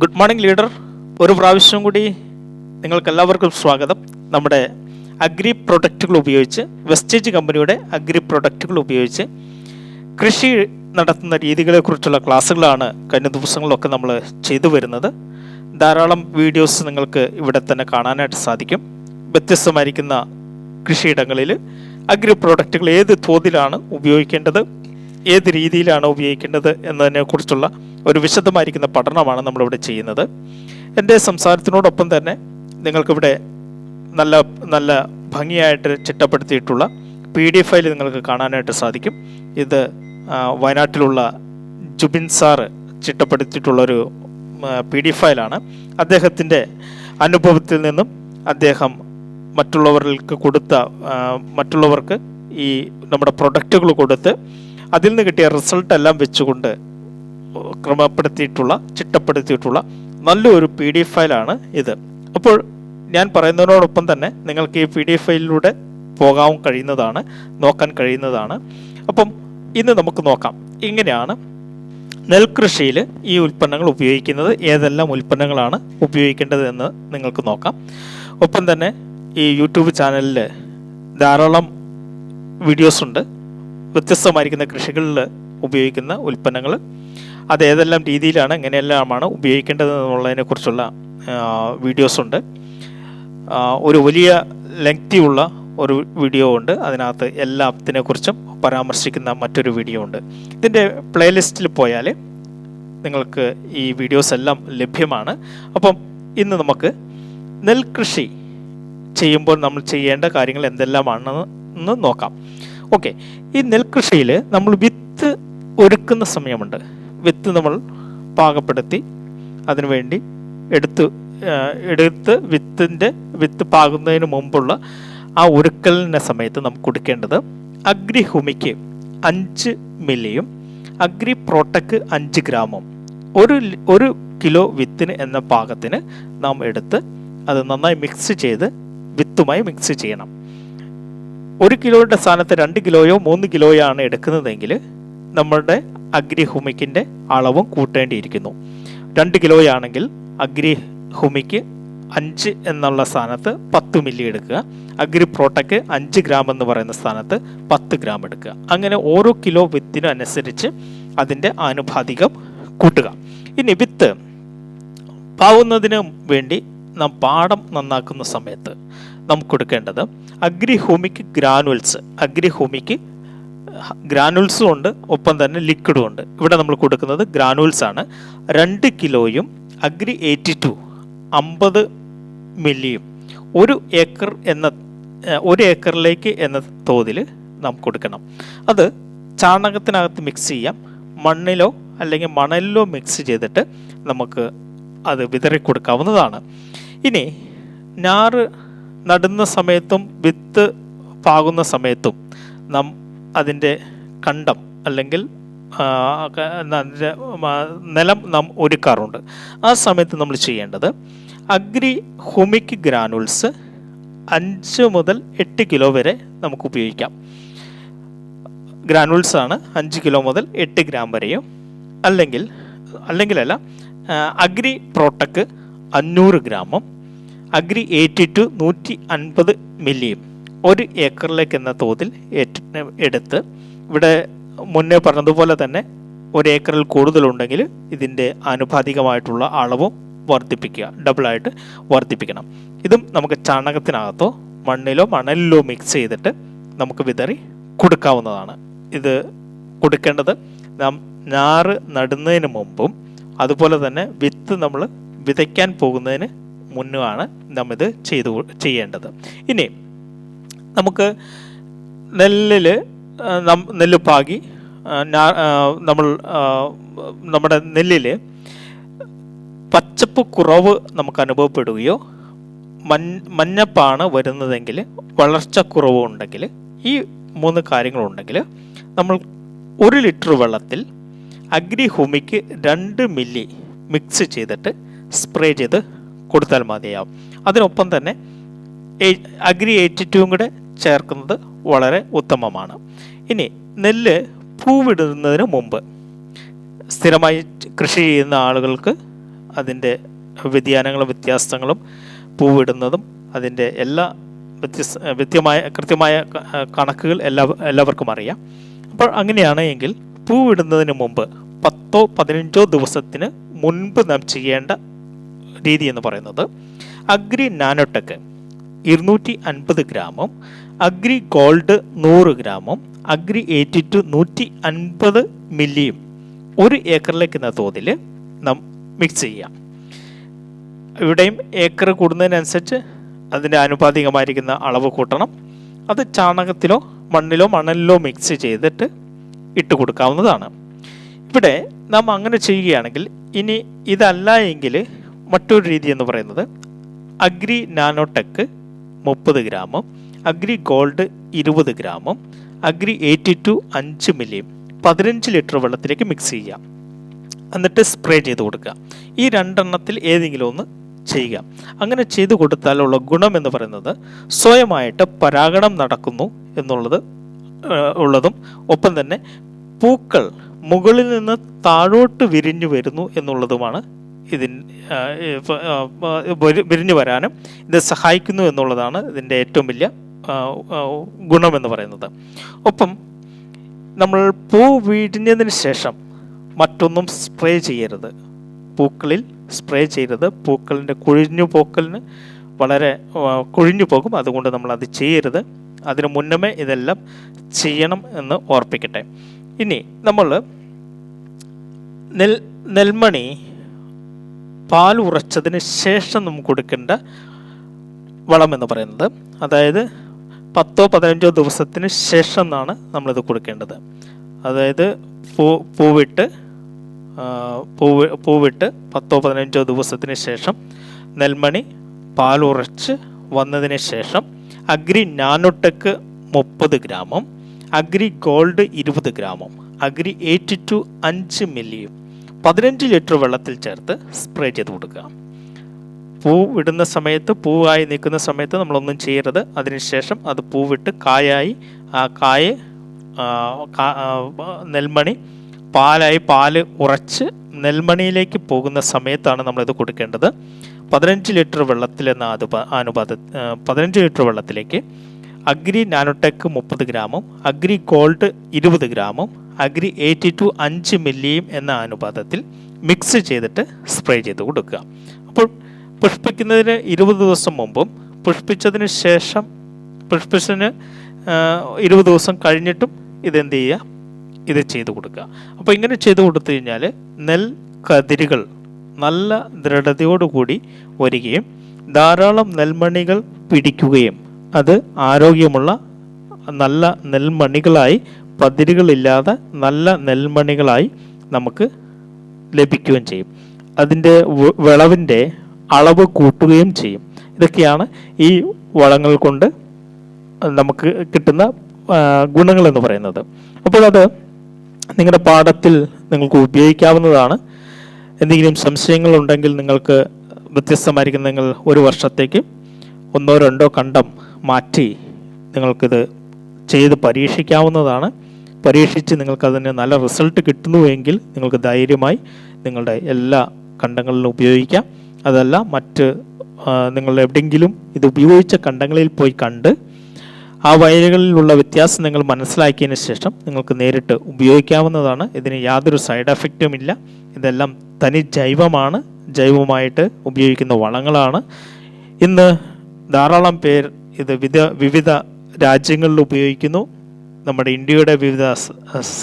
Good morning leader ഒരു പ്രാവശ്യം കൂടി നിങ്ങൾക്ക് എല്ലാവർക്കും സ്വാഗതം. നമ്മുടെ അഗ്രി പ്രൊഡക്റ്റുകൾ ഉപയോഗിച്ച് വെസ്റ്റേജ് കമ്പനിയുടെ അഗ്രി പ്രൊഡക്റ്റുകൾ ഉപയോഗിച്ച് കൃഷി നടത്തുന്ന രീതികളെക്കുറിച്ചുള്ള ക്ലാസ്സുകളാണ് കഴിഞ്ഞ ദിവസങ്ങളിലൊക്കെ നമ്മൾ ചെയ്തു വരുന്നത്. ധാരാളം വീഡിയോസ് നിങ്ങൾക്ക് ഇവിടെ തന്നെ കാണാനായിട്ട് സാധിക്കും. വ്യത്യസ്തമായിരിക്കുന്ന കൃഷിയിടങ്ങളിൽ അഗ്രി പ്രോഡക്റ്റുകൾ ഏത് തോതിലാണ് ഉപയോഗിക്കേണ്ടത് ഏത് രീതിയിലാണ് ഉപയോഗിക്കേണ്ടത് എന്നതിനെക്കുറിച്ചുള്ള ഒരു വിശദമായിരിക്കുന്ന പഠനമാണ് നമ്മളിവിടെ ചെയ്യുന്നത്. എന്റെ സംസാരത്തിനോടൊപ്പം തന്നെ നിങ്ങൾക്കിവിടെ നല്ല നല്ല ഭംഗിയായിട്ട് ചിട്ടപ്പെടുത്തിയിട്ടുള്ള പി ഡി എഫ് ഫയൽ നിങ്ങൾക്ക് കാണാനായിട്ട് സാധിക്കും. ഇത് വയനാട്ടിലുള്ള ജുബിൻ സാറ് ചിട്ടപ്പെടുത്തിയിട്ടുള്ളൊരു പി ഡി എഫ് ഫയലാണ്. അദ്ദേഹത്തിന്റെ അനുഭവത്തിൽ നിന്നും അദ്ദേഹം മറ്റുള്ളവർക്ക് കൊടുത്ത മറ്റുള്ളവർക്ക് ഈ നമ്മുടെ പ്രൊഡക്റ്റുകൾ കൊടുത്ത് അതിൽ നിന്ന് കിട്ടിയ റിസൾട്ട് എല്ലാം വെച്ചുകൊണ്ട് ക്രമപ്പെടുത്തിയിട്ടുള്ള ചിട്ടപ്പെടുത്തിയിട്ടുള്ള നല്ലൊരു പി ഡി എഫ് ഫയലാണ് ഇത്. അപ്പോൾ ഞാൻ പറയുന്നതിനോടൊപ്പം തന്നെ നിങ്ങൾക്ക് ഈ പി ഡി എഫ് ഫയലിലൂടെ പോകാൻ കഴിയുന്നതാണ് നോക്കാൻ കഴിയുന്നതാണ്. അപ്പം ഇന്ന് നമുക്ക് നോക്കാം ഇങ്ങനെയാണ് നെൽകൃഷിയിൽ ഈ ഉൽപ്പന്നങ്ങൾ ഉപയോഗിക്കുന്നത് ഏതെല്ലാം ഉൽപ്പന്നങ്ങളാണ് ഉപയോഗിക്കേണ്ടതെന്ന് നിങ്ങൾക്ക് നോക്കാം. ഒപ്പം തന്നെ ഈ യൂട്യൂബ് ചാനലിൽ ധാരാളം വീഡിയോസ് ഉണ്ട്. വ്യത്യസ്തമായിരിക്കുന്ന കൃഷികളിൽ ഉപയോഗിക്കുന്ന ഉൽപ്പന്നങ്ങൾ. അത് ഏതെല്ലാം രീതിയിലാണ് എങ്ങനെയെല്ലാമാണ് ഉപയോഗിക്കേണ്ടത് എന്നുള്ളതിനെ കുറിച്ചുള്ള വീഡിയോസ് ഉണ്ട്. ഒരു വലിയ ലെങ്തി ഉള്ള ഒരു വീഡിയോ ഉണ്ട്. അതിനകത്ത് എല്ലാത്തിനെ കുറിച്ചും പരാമർശിക്കുന്ന മറ്റൊരു വീഡിയോ ഉണ്ട്. ഇതിന്റെ പ്ലേലിസ്റ്റിൽ പോയാൽ നിങ്ങൾക്ക് ഈ വീഡിയോസ് എല്ലാം ലഭ്യമാണ്. അപ്പം ഇന്ന് നമുക്ക് നെൽകൃഷി ചെയ്യുമ്പോൾ നമ്മൾ ചെയ്യേണ്ട കാര്യങ്ങൾ എന്തെല്ലാമാണെന്ന് നോക്കാം. ഓക്കെ. ഈ നെൽകൃഷിയിൽ നമ്മൾ വിത്ത് ഒരുക്കുന്ന സമയമുണ്ട്. വിത്ത് നമ്മൾ പാകപ്പെടുത്തി അതിനുവേണ്ടി എടുത്ത് എടുത്ത് വിത്തിന്റെ വിത്ത് പാകുന്നതിന് മുമ്പുള്ള ആ ഒരുക്കലിന്റെ സമയത്ത് നമുക്ക് കൊടുക്കേണ്ടത് അഗ്രി ഹുമിക്ക് അഞ്ച് മില്ലിയും അഗ്രി പ്രോട്ടക്ക് അഞ്ച് ഗ്രാമും. ഒരു ഒരു കിലോ വിത്തിന് എന്ന പാകത്തിന് നാം എടുത്ത് അത് നന്നായി മിക്സ് ചെയ്ത് വിത്തുമായി മിക്സ് ചെയ്യണം. ഒരു കിലോയുടെ സ്ഥാനത്ത് രണ്ട് കിലോയോ മൂന്ന് കിലോയോ ആണ് എടുക്കുന്നതെങ്കിൽ നമ്മളുടെ അഗ്രി ഹുമിക്കിന്റെ അളവും കൂട്ടേണ്ടിയിരിക്കുന്നു. രണ്ട് കിലോയാണെങ്കിൽ അഗ്രിഹുമിക്ക് അഞ്ച് എന്നുള്ള സ്ഥാനത്ത് പത്ത് മില്ലി എടുക്കുക. അഗ്രി പ്രോട്ടക്ക് അഞ്ച് ഗ്രാം എന്ന് പറയുന്ന സ്ഥാനത്ത് പത്ത് ഗ്രാം എടുക്കുക. അങ്ങനെ ഓരോ കിലോ വിത്തിനും അനുസരിച്ച് അതിന്റെ ആനുപാതികം കൂട്ടുക. ഇനി വിത്ത് പാവുന്നതിന് വേണ്ടി നാം പാടം നന്നാക്കുന്ന സമയത്ത് നമുക്ക് കൊടുക്കേണ്ടത് അഗ്രിഹോമിക് ഗ്രാനുവൽസ് അഗ്രിഹോമിക് ഗ്രാനുവൽസും ഉണ്ട് ഒപ്പം തന്നെ ലിക്വിഡും ഉണ്ട്. ഇവിടെ നമ്മൾ കൊടുക്കുന്നത് ഗ്രാനുവൽസ് ആണ്. രണ്ട് കിലോയും അഗ്രി എയ്റ്റി ടു അമ്പത് മില്ലിയും ഒരു ഏക്കർ എന്ന ഒരു ഏക്കറിലേക്ക് എന്ന തോതിൽ നാം കൊടുക്കണം. അത് ചാണകത്തിനകത്ത് മിക്സ് ചെയ്യാം. മണ്ണിലോ അല്ലെങ്കിൽ മണലിലോ മിക്സ് ചെയ്തിട്ട് നമുക്ക് അത് വിതറി കൊടുക്കാവുന്നതാണ് ഇനി ഞാറ് നടുന്ന സമയത്തും വിത്ത് പാകുന്ന സമയത്തും നാം അതിന്റെ കണ്ടം അല്ലെങ്കിൽ നിലം നാം ഒരുക്കാറുണ്ട്. ആ സമയത്ത് നമ്മൾ ചെയ്യേണ്ടത് അഗ്രി ഹുമിക് ഗ്രാനുൾസ് അഞ്ച് മുതൽ എട്ട് കിലോ വരെ നമുക്ക് ഉപയോഗിക്കാം. ഗ്രാനുൾസ് ആണ് അഞ്ച് കിലോ മുതൽ എട്ട് ഗ്രാം വരെയും അല്ലെങ്കിൽ അല്ലെങ്കിലല്ല അഗ്രി പ്രോട്ടക്ക് അഞ്ഞൂറ് ഗ്രാമും അഗ്രി എയ്റ്റി ടു നൂറ്റി അൻപത് മില്ലിയും ഒരു ഏക്കറിലേക്ക് എന്ന തോതിൽ എടുത്ത് ഇവിടെ മുന്നേ പറഞ്ഞതുപോലെ തന്നെ ഒരു ഏക്കറിൽ കൂടുതലുണ്ടെങ്കിൽ ഇതിന്റെ ആനുപാതികമായിട്ടുള്ള അളവും വർദ്ധിപ്പിക്കുക ഡബിളായിട്ട് വർദ്ധിപ്പിക്കണം. ഇതും നമുക്ക് ചാണകത്തിനകത്തോ മണ്ണിലോ മണലിലോ മിക്സ് ചെയ്തിട്ട് നമുക്ക് വിതറി കൊടുക്കാവുന്നതാണ്. ഇത് കൊടുക്കേണ്ടത് നാം ഞാറ് നടുന്നതിന് മുമ്പും അതുപോലെ തന്നെ വിത്ത് നമ്മൾ വിതയ്ക്കാൻ പോകുന്നതിന് മുന്നുമാണ് നാം ഇത് ചെയ്തു ചെയ്യേണ്ടത്. ഇനി നമുക്ക് നെല്ലിൽ നെല്ല് പാകി നമ്മൾ നമ്മുടെ നെല്ലിൽ പച്ചപ്പ് കുറവ് നമുക്ക് അനുഭവപ്പെടുകയോ മൻ മഞ്ഞപ്പാണ് വരുന്നതെങ്കിൽ വളർച്ച കുറവ് ഉണ്ടെങ്കിൽ ഈ മൂന്ന് കാര്യങ്ങളുണ്ടെങ്കിൽ നമ്മൾ ഒരു ലിറ്റർ വെള്ളത്തിൽ അഗ്രിഹൂമിക്ക് രണ്ട് മില്ലി മിക്സ് ചെയ്തിട്ട് സ്പ്രേ ചെയ്ത് കൊടുത്താൽ മതിയാവും. അതിനൊപ്പം തന്നെ അഗ്രി എയ്റ്റി ടൂവും കൂടെ ചേർക്കുന്നത് വളരെ ഉത്തമമാണ്. ഇനി നെല്ല് പൂവിടുന്നതിന് മുമ്പ് സ്ഥിരമായി കൃഷി ചെയ്യുന്ന ആളുകൾക്ക് അതിന്റെ വ്യതിയാനങ്ങളും വ്യത്യാസങ്ങളും പൂവിടുന്നതും അതിന്റെ എല്ലാ വ്യത്യസ്ത വ്യത്യമായ കൃത്യമായ കണക്കുകൾ എല്ലാ എല്ലാവർക്കും അറിയാം. അപ്പോൾ അങ്ങനെയാണ് എങ്കിൽ പൂവിടുന്നതിന് മുമ്പ് പത്തോ പതിനഞ്ചോ ദിവസത്തിന് മുൻപ് നാം ചെയ്യേണ്ട രീതി എന്ന് പറയുന്നത് അഗ്രി നാനോടെക് ഇരുന്നൂറ്റി അൻപത് ഗ്രാമും അഗ്രി ഗോൾഡ് നൂറ് ഗ്രാമും അഗ്രി എയ്റ്റി ടു നൂറ്റി അൻപത് മില്ലിയും ഒരു ഏക്കറിലേക്ക് എന്ന തോതിൽ നാം മിക്സ് ചെയ്യാം. ഇവിടെയും ഏക്കർ കൂടുന്നതിനനുസരിച്ച് അതിന്റെ ആനുപാതികമായിരിക്കുന്ന അളവ് കൂട്ടണം. അത് ചാണകത്തിലോ മണ്ണിലോ മണലിലോ മിക്സ് ചെയ്തിട്ട് ഇട്ട് കൊടുക്കാവുന്നതാണ്. ഇവിടെ നാം അങ്ങനെ ചെയ്യുകയാണെങ്കിൽ ഇനി ഇതല്ല എങ്കിൽ മറ്റൊരു രീതി എന്ന് പറയുന്നത് അഗ്രി നാനോടെക് മുപ്പത് ഗ്രാമും അഗ്രി ഗോൾഡ് ഇരുപത് ഗ്രാമും അഗ്രി എയ്റ്റി ടു അഞ്ച് മില്ലിയും പതിനഞ്ച് ലിറ്റർ വെള്ളത്തിലേക്ക് മിക്സ് ചെയ്യാം എന്നിട്ട് സ്പ്രേ ചെയ്ത് കൊടുക്കുക. ഈ രണ്ടെണ്ണത്തിൽ ഏതെങ്കിലും ഒന്ന് ചെയ്യുക. അങ്ങനെ ചെയ്തു കൊടുത്താലുള്ള ഗുണം എന്ന് പറയുന്നത് സ്വയമായിട്ട് പരാഗണം നടക്കുന്നു എന്നുള്ളത് ഉള്ളതും ഒപ്പം തന്നെ പൂക്കൾ മുകളിൽ നിന്ന് താഴോട്ട് വിരിഞ്ഞു വരുന്നു എന്നുള്ളതുമാണ് ഇതിൻ വിരിഞ്ഞു വരാനും ഇത് സഹായിക്കുന്നു എന്നുള്ളതാണ് ഇതിന്റെ ഏറ്റവും വലിയ ഗുണമെന്ന് പറയുന്നത്. ഒപ്പം നമ്മൾ പൂ വിരിഞ്ഞതിന് ശേഷം മറ്റൊന്നും സ്പ്രേ ചെയ്യരുത്. പൂക്കളിൽ സ്പ്രേ ചെയ്യരുത്. പൂക്കളിന്റെ കൊഴിഞ്ഞു പോക്കലിന് വളരെ കൊഴിഞ്ഞു പോകും. അതുകൊണ്ട് നമ്മൾ അത് ചെയ്യരുത്. അതിനു മുന്നമേ ഇതെല്ലാം ചെയ്യണം എന്ന് ഓർപ്പിക്കട്ടെ. ഇനി നമ്മൾ നെൽ നെൽമണി പാൽ ഉറച്ചതിന് ശേഷം നമുക്ക് കൊടുക്കേണ്ട വളം എന്ന് പറയുന്നത്. അതായത് പത്തോ പതിനഞ്ചോ ദിവസത്തിന് ശേഷം എന്നാണ് നമ്മളിത് കൊടുക്കേണ്ടത്. അതായത് പൂ പൂവിട്ട് പൂവ് പൂവിട്ട് പത്തോ പതിനഞ്ചോ ദിവസത്തിന് ശേഷം നെൽമണി പാൽ ഉറച്ച് വന്നതിന് ശേഷം അഗ്രി നാനോടെക് മുപ്പത് ഗ്രാമും അഗ്രി ഗോൾഡ് ഇരുപത് ഗ്രാമും അഗ്രി എയ്റ്റി ടു അഞ്ച് മില്ലിയും പതിനഞ്ച് ലിറ്റർ വെള്ളത്തിൽ ചേർത്ത് സ്പ്രേ ചെയ്ത് കൊടുക്കുക. പൂ ഇടുന്ന സമയത്ത് പൂവായി നിൽക്കുന്ന സമയത്ത് നമ്മളൊന്നും ചെയ്യരുത്. അതിനുശേഷം അത് പൂവിട്ട് കായായി ആ കായ നെൽമണി പാലായി പാൽ ഉറച്ച് നെൽമണിയിലേക്ക് പോകുന്ന സമയത്താണ് നമ്മളിത് കൊടുക്കേണ്ടത്. പതിനഞ്ച് ലിറ്റർ വെള്ളത്തിൽ എന്ന അനുപ അനുപാത പതിനഞ്ച് ലിറ്റർ വെള്ളത്തിലേക്ക് അഗ്രി നാനോടെക് മുപ്പത് ഗ്രാമും അഗ്രി ഗോൾഡ് ഇരുപത് ഗ്രാമും അഗ്രി എയ്റ്റി ടു അഞ്ച് മില്ലിയും എന്ന അനുപാതത്തിൽ മിക്സ് ചെയ്തിട്ട് സ്പ്രേ ചെയ്ത് കൊടുക്കുക. അപ്പോൾ പുഷ്പിക്കുന്നതിന് ഇരുപത് ദിവസം മുമ്പും പുഷ്പിച്ചതിന് ശേഷം പുഷ്പിച്ചതിന് ഇരുപത് ദിവസം കഴിഞ്ഞിട്ടും ഇതെന്ത് ചെയ്യുക? ഇത് ചെയ്തു കൊടുക്കുക. അപ്പോൾ ഇങ്ങനെ ചെയ്തു കൊടുത്തു കഴിഞ്ഞാൽ നെൽ കതിരുകൾ നല്ല ദൃഢതയോടുകൂടി വരികയും ധാരാളം നെൽമണികൾ പിടിക്കുകയും അത് ആരോഗ്യമുള്ള നല്ല നെൽമണികളായി പതിരുകളില്ലാതെ നല്ല നെൽമണികളായി നമുക്ക് ലഭിക്കുകയും ചെയ്യും. അതിന്റെ വിളവിന്റെ അളവ് കൂട്ടുകയും ചെയ്യും. ഇതൊക്കെയാണ് ഈ വളങ്ങൾ കൊണ്ട് നമുക്ക് കിട്ടുന്ന ഗുണങ്ങൾ എന്ന് പറയുന്നത്. അപ്പോൾ അത് നിങ്ങളുടെ പാഠത്തിൽ നിങ്ങൾക്ക് ഉപയോഗിക്കാവുന്നതാണ്. എന്തെങ്കിലും സംശയങ്ങൾ ഉണ്ടെങ്കിൽ നിങ്ങൾക്ക് വ്യത്യസ്തമായിരിക്കും നിങ്ങൾ ഒരു വർഷത്തേക്ക് ഒന്നോ രണ്ടോ കണ്ടം മാറ്റി നിങ്ങൾക്കിത് ചെയ്ത് പരീക്ഷിക്കാവുന്നതാണ്. പരീക്ഷിച്ച് നിങ്ങൾക്ക് അതിന് നല്ല റിസൾട്ട് കിട്ടുന്നുവെങ്കിൽ നിങ്ങൾക്ക് ധൈര്യമായി നിങ്ങളുടെ എല്ലാ കണ്ടങ്ങളിലും ഉപയോഗിക്കാം. അതല്ല മറ്റ് നിങ്ങൾ എവിടെയെങ്കിലും ഇത് ഉപയോഗിച്ച കണ്ടങ്ങളിൽ പോയി കണ്ട് ആ വയലുകളിലുള്ള വ്യത്യാസം നിങ്ങൾ മനസ്സിലാക്കിയതിന് ശേഷം നിങ്ങൾക്ക് നേരിട്ട് ഉപയോഗിക്കാവുന്നതാണ്. ഇതിന് യാതൊരു സൈഡ് എഫക്റ്റും ഇല്ല. ഇതെല്ലാം തനി ജൈവമാണ്. ജൈവമായിട്ട് ഉപയോഗിക്കുന്ന വളങ്ങളാണ്. ഇന്ന് ധാരാളം പേർ ഇത് വിവിധ രാജ്യങ്ങളിൽ ഉപയോഗിക്കുന്നു. നമ്മുടെ ഇന്ത്യയുടെ വിവിധ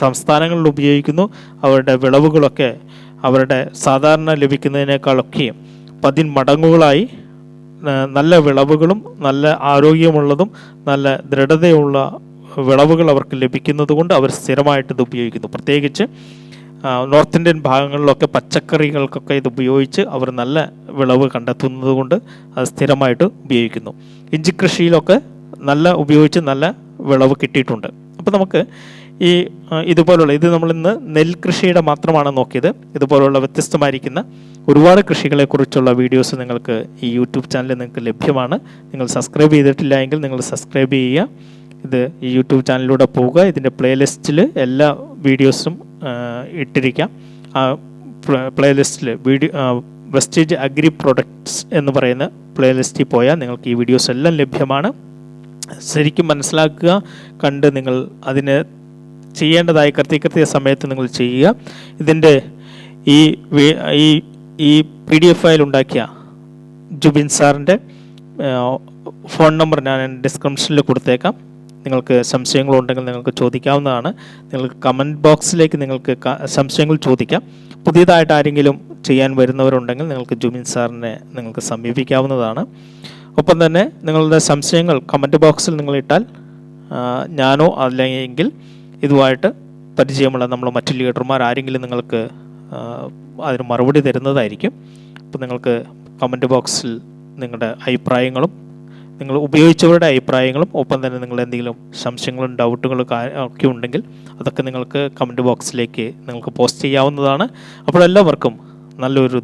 സംസ്ഥാനങ്ങളിൽ ഉപയോഗിക്കുന്നു. അവരുടെ വിളവുകളൊക്കെ അവരുടെ സാധാരണ ലഭിക്കുന്നതിനേക്കാളൊക്കെയും പതിൻ മടങ്ങുകളായി നല്ല വിളവുകളും നല്ല ആരോഗ്യമുള്ളതും നല്ല ദൃഢതയുള്ള വിളവുകൾ അവർക്ക് ലഭിക്കുന്നത് കൊണ്ട് അവർ സ്ഥിരമായിട്ട് ഇത് ഉപയോഗിക്കുന്നു. പ്രത്യേകിച്ച് നോർത്ത് ഇന്ത്യൻ ഭാഗങ്ങളിലൊക്കെ പച്ചക്കറികൾക്കൊക്കെ ഇത് ഉപയോഗിച്ച് അവർ നല്ല വിളവ് കണ്ടെത്തുന്നത് കൊണ്ട് അത് സ്ഥിരമായിട്ട് ഉപയോഗിക്കുന്നു. ഇഞ്ചി കൃഷിയിലൊക്കെ നല്ല ഉപയോഗിച്ച് നല്ല വിളവ് കിട്ടിയിട്ടുണ്ട്. അപ്പോൾ നമുക്ക് ഈ ഇതുപോലുള്ള ഇത് നമ്മളിന്ന് നെൽകൃഷിയുടെ മാത്രമാണ് നോക്കിയത്. ഇതുപോലുള്ള വ്യത്യസ്തമായിരിക്കുന്ന ഒരുപാട് കൃഷികളെക്കുറിച്ചുള്ള വീഡിയോസ് നിങ്ങൾക്ക് ഈ യൂട്യൂബ് ചാനലിൽ നിങ്ങൾക്ക് ലഭ്യമാണ്. നിങ്ങൾ സബ്സ്ക്രൈബ് ചെയ്തിട്ടില്ല എങ്കിൽ നിങ്ങൾ സബ്സ്ക്രൈബ് ചെയ്യുക. ഇത് ഈ യൂട്യൂബ് ചാനലിലൂടെ പോവുക ഇതിന്റെ പ്ലേലിസ്റ്റിൽ എല്ലാ വീഡിയോസും ഇട്ടിരിക്കാം. ആ പ്ലേലിസ്റ്റിൽ വീഡിയോ വെസ്റ്റേജ് അഗ്രി പ്രൊഡക്ട്സ് എന്ന് പറയുന്ന പ്ലേലിസ്റ്റിൽ പോയാൽ നിങ്ങൾക്ക് ഈ വീഡിയോസ് എല്ലാം ലഭ്യമാണ്. ശരിക്കും മനസ്സിലാക്കുക കണ്ട് നിങ്ങൾ അതിന് ചെയ്യേണ്ടതായ കൃത്യ കൃത്യ സമയത്ത് നിങ്ങൾ ചെയ്യുക. ഇതിന്റെ ഈ ഈ ഈ പി ഡി എഫ് ഫയൽ ഉണ്ടാക്കിയ ജുബിൻ സാറിന്റെ ഫോൺ നമ്പർ ഞാൻ ഡിസ്ക്രിപ്ഷനിൽ കൊടുത്തേക്കാം. നിങ്ങൾക്ക് സംശയങ്ങളുണ്ടെങ്കിൽ നിങ്ങൾക്ക് ചോദിക്കാവുന്നതാണ്. നിങ്ങൾക്ക് കമന്റ് ബോക്സിലേക്ക് നിങ്ങൾക്ക് സംശയങ്ങൾ ചോദിക്കാം. പുതിയതായിട്ട് ആരെങ്കിലും ചെയ്യാൻ വരുന്നവരുണ്ടെങ്കിൽ നിങ്ങൾക്ക് ജുബിൻ സാറിനെ നിങ്ങൾക്ക് സമീപിക്കാവുന്നതാണ്. ഒപ്പം തന്നെ നിങ്ങളുടെ സംശയങ്ങൾ കമന്റ് ബോക്സിൽ നിങ്ങൾ ഇട്ടാൽ ഞാനോ അല്ലെങ്കിൽ ഇതുമായിട്ട് പരിചയമുള്ള നമ്മൾ മറ്റു ലീഡർമാർ ആരെങ്കിലും നിങ്ങൾക്ക് അതിന് മറുപടി തരുന്നതായിരിക്കും. അപ്പോൾ നിങ്ങൾക്ക് കമന്റ് ബോക്സിൽ നിങ്ങളുടെ അഭിപ്രായങ്ങളും നിങ്ങൾ ഉപയോഗിച്ചവരുടെ അഭിപ്രായങ്ങളും ഒപ്പം തന്നെ നിങ്ങൾ എന്തെങ്കിലും സംശയങ്ങളും ഡൗട്ടുകളും ഒക്കെ ഉണ്ടെങ്കിൽ അതൊക്കെ നിങ്ങൾക്ക് കമന്റ് ബോക്സിലേക്ക് നിങ്ങൾക്ക് പോസ്റ്റ് ചെയ്യാവുന്നതാണ്. അപ്പോൾ എല്ലാവർക്കും നല്ലൊരു